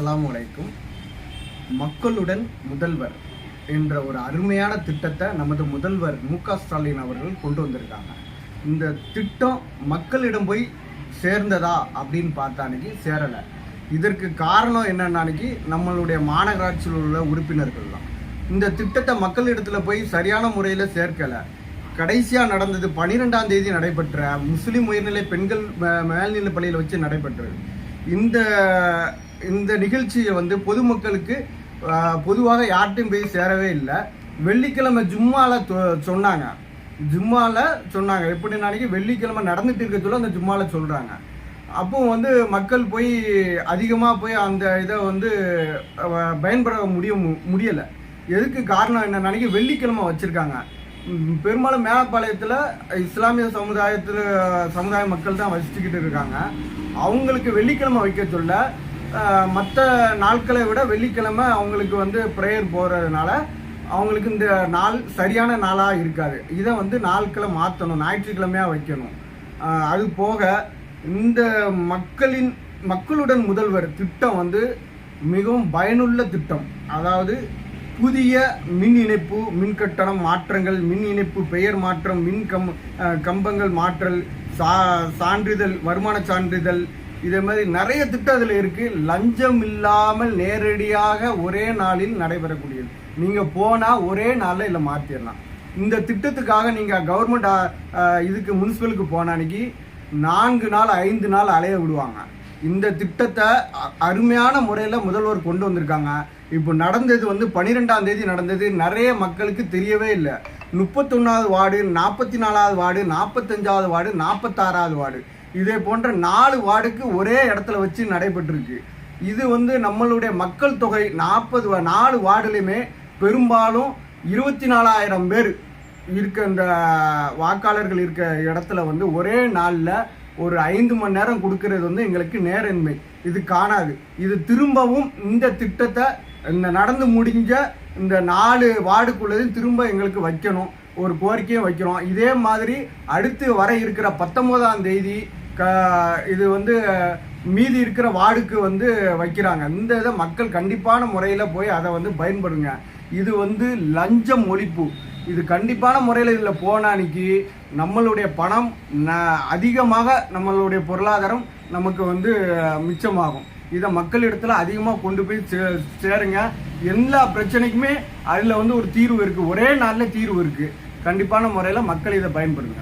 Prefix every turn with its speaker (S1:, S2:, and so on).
S1: அஸ்லாம் வலைக்கும் மக்களுடன் முதல்வர் என்ற ஒரு அருமையான திட்டத்தை நமது முதல்வர் மு க ஸ்டாலின் அவர்கள் கொண்டு வந்திருக்காங்க. இந்த திட்டம் மக்களிடம் போய் சேர்ந்ததா அப்படின்னு பார்த்தானிக்கு சேரலை. இதற்கு காரணம் என்னன்னானிக்கு நம்மளுடைய மாநகராட்சியில் உள்ள உறுப்பினர்கள் தான். இந்த திட்டத்தை மக்களிடத்தில் போய் சரியான முறையில் சேர்க்கலை. கடைசியாக நடந்தது பனிரெண்டாம் தேதி நடைபெற்ற முஸ்லீம் உயர்நிலை பெண்கள் மே- மேல்நிலைப் பள்ளியில் வச்சு நடைபெற்றது. இந்த இந்த நிகழ்ச்சியை வந்து பொதுமக்களுக்கு பொதுவாக யார்ட்டையும் போய் சேரவே இல்லை. வெள்ளிக்கிழமை ஜும்மாவில் தொ- சொன்னாங்க. ஜும்மாவில் சொன்னாங்க. எப்படி நாளைக்கு வெள்ளிக்கிழமை நடந்துட்டு இருக்க சொல்ல அந்த ஜும்மாவில் சொல்கிறாங்க அப்போ வந்து மக்கள் போய் அதிகமாக போய் அந்த இதை வந்து பயன்பட முடிய மு- முடியலை. எதுக்கு காரணம் என்ன? நாளைக்கு வெள்ளிக்கிழமை வச்சுருக்காங்க. பெரும்பாலும் மேலப்பாளையத்தில் இஸ்லாமிய சமுதாயத்தில் சமுதாய மக்கள் தான் வசிச்சுக்கிட்டு இருக்காங்க. அவங்களுக்கு வெள்ளிக்கிழமை வைக்க சொல்ல மற்ற நாட்களை விட வெள்ளிக்கிழமை அவங்களுக்கு வந்து ப்ரேயர் போகிறதுனால அவங்களுக்கு இந்த நாள் சரியான நாளாக இருக்காது. இதை வந்து நாட்களை மாற்றணும் ஞாயிற்றுக்கிழமையாக வைக்கணும். அது போக இந்த மக்களின் மக்களுடன் முதல்வர் திட்டம் வந்து மிகவும் பயனுள்ள திட்டம். அதாவது புதிய மின் இணைப்பு மின் கட்டணம் மாற்றங்கள் மின் இணைப்பு பெயர் மாற்றம் மின் கம் கம்பங்கள் மாற்றல் சா சான்றிதழ் வருமான சான்றிதழ் இதே மாதிரி நிறைய திட்டம் அதில் இருக்கு. லஞ்சம் இல்லாமல் நேரடியாக ஒரே நாளில் நடைபெறக்கூடியது. நீங்க போனா ஒரே நாளில் இல்லை மாற்றிடலாம் இந்த திட்டத்துக்காக நீங்க கவர்மெண்ட் இதுக்கு முனிசிபலுக்கு போன அன்னைக்கு நான்கு நாள் ஐந்து நாள் அலைய விடுவாங்க. இந்த திட்டத்தை அ- அருமையான முறையில் முதல்வர் கொண்டு வந்திருக்காங்க. இப்போ நடந்தது வந்து பன்னிரெண்டாம் தேதி நடந்தது. நிறைய மக்களுக்கு தெரியவே இல்லை. முப்பத்தொன்னாவது வார்டு நாற்பத்தி நாலாவது வார்டு நாற்பத்தஞ்சாவது வார்டு நாற்பத்தாறாவது வார்டு. இதே போன்ற நாலு வார்டுக்கு ஒரே இடத்துல வச்சு நடைபெற்றிருக்கு. இது வந்து நம்மளுடைய மக்கள் தொகை நாற்பது நாலு வார்டுலையுமே பெரும்பாலும் இருபத்தி நாலாயிரம் பேர் இருக்க இந்த வாக்காளர்கள் இருக்க இடத்துல வந்து ஒரே நாளில் ஒரு ஐந்து மணி நேரம் கொடுக்கறது வந்து எங்களுக்கு நேரன்மை. இது காணாது. இது திரும்பவும் இந்த திட்டத்தை இந்த நடந்து முடிஞ்ச இந்த நாலு வார்டுக்குள்ளதையும் திரும்ப எங்களுக்கு வைக்கணும். ஒரு கோரிக்கையும் வைக்கிறோம். இதே மாதிரி அடுத்து வர இருக்கிற பத்தொம்போதாம் தேதி இது வந்து மீதி இருக்கிற வார்டுக்கு வந்து வைக்கிறாங்க. இந்த இதை மக்கள் கண்டிப்பான முறையில் போய் அதை வந்து பயன்படுங்க. இது வந்து லஞ்சம் ஒழிப்பு. இது கண்டிப்பான முறையில் இதில் போனானிக்கு நம்மளுடைய பணம் ந அதிகமாக நம்மளுடைய பொருளாதாரம் நமக்கு வந்து மிச்சமாகும். இதை மக்களிடத்தில் அதிகமாக கொண்டு போய் சே சேருங்க. எல்லா பிரச்சனைக்குமே அதில் வந்து ஒரு தீர்வு இருக்குது ஒரே நாளில் தீர்வு இருக்குது கண்டிப்பான முறையில் மக்கள் இதை பயன்படுங்க